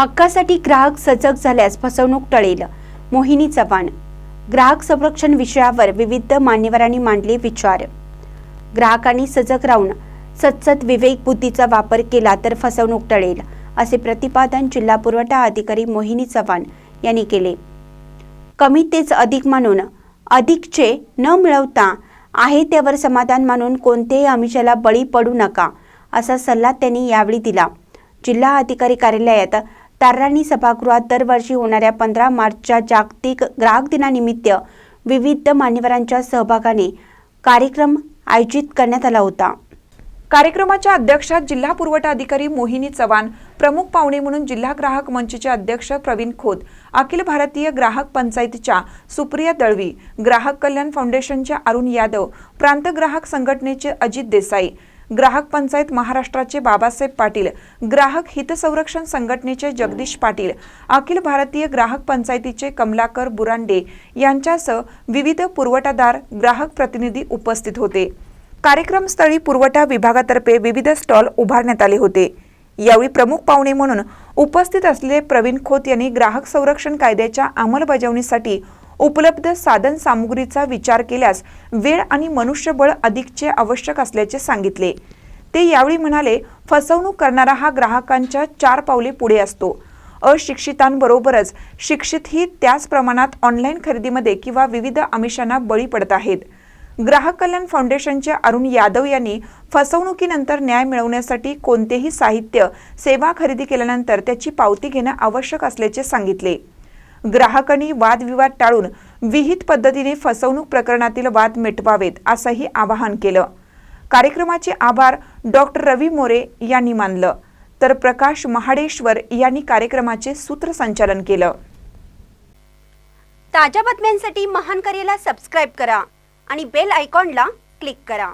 हक्कासाठी ग्राहक सजग झाल्यास फसवणूक टळेल. मोहिनी चव्हाण. ग्राहक संरक्षण विषयावर विविध मान्यवरांनी मांडले विचार. ग्राहकांनी सजग राहून सतसत विवेक बुद्धीचा वापर केला तर फसवणूक टळेल असे प्रतिपादन जिल्हा पुरवठा अधिकारी मोहिनी चव्हाण यांनी केले. कमी तेच अधिक मानून अधिकचे न मिळवता आहे त्यावर समाधान मानून कोणत्याही आमिषाला बळी पडू नका असा सल्ला त्यांनी यावेळी दिला. जिल्हा अधिकारी कार्यालयात तार्राणी सभागृहात दरवर्षी होणाऱ्या पंधरा मार्चच्या जागतिक ग्राहक दिनानिमित्त विविध मान्यवरांच्या सहभागाने कार्यक्रम आयोजित करण्यात आला होता. कार्यक्रमाच्या अध्यक्षात जिल्हा पुरवठा अधिकारी मोहिनी चव्हाण प्रमुख पाहुणे म्हणून जिल्हा ग्राहक मंचचे अध्यक्ष प्रवीण खोत अखिल भारतीय ग्राहक पंचायतीच्या सुप्रिया दळवी ग्राहक कल्याण फाउंडेशनच्या अरुण यादव प्रांत ग्राहक संघटनेचे अजित देसाई ग्राहक पंचायत महाराष्ट्राचे बाबासाहेब पाटील ग्राहक हितसंरक्षण संघटनेचे जगदीश पाटील अखिल भारतीय ग्राहक पंचायतीचे कमलाकर बुरांडे यांच्यासह विविध पुरवठादार ग्राहक प्रतिनिधी उपस्थित होते. कार्यक्रमस्थळी पुरवठा विभागातर्फे विविध स्टॉल उभारण्यात आले होते. यावेळी प्रमुख पाहुणे म्हणून उपस्थित असलेले प्रवीण खोत यांनी ग्राहक संरक्षण कायद्याच्या अंमलबजावणीसाठी उपलब्ध साधन सामुग्रीचा विचार केल्यास वेळ आणि मनुष्यबळ अधिकचे आवश्यक असल्याचे सांगितले. ते यावेळी म्हणाले फसवणूक करणारा हा ग्राहकांच्या चार पावले पुढे असतो. अशिक्षितांबरोबरच शिक्षितही त्याच प्रमाणात ऑनलाईन खरेदीमध्ये किंवा विविध आमिषांना बळी पडत आहेत. ग्राहक कल्याण फाउंडेशनचे अरुण यादव यांनी फसवणुकीनंतर न्याय मिळवण्यासाठी कोणतेही साहित्य सेवा खरेदी केल्यानंतर त्याची पावती घेणं आवश्यक असल्याचे सांगितले. ग्राहकांनी वादविवाद टाळून विहित पद्धतीने फसवणूक प्रकरणातील वाद मिटवावेत असंही आवाहन केलं. कार्यक्रमाचे आभार डॉक्टर रवी मोरे यांनी मानलं. तर प्रकाश महाडेश्वर यांनी कार्यक्रमाचे सूत्रसंचालन केलं. ताज्या बातम्यांसाठी महान करेला सबस्क्राईब करा आणि बेल आयकॉनला क्लिक करा.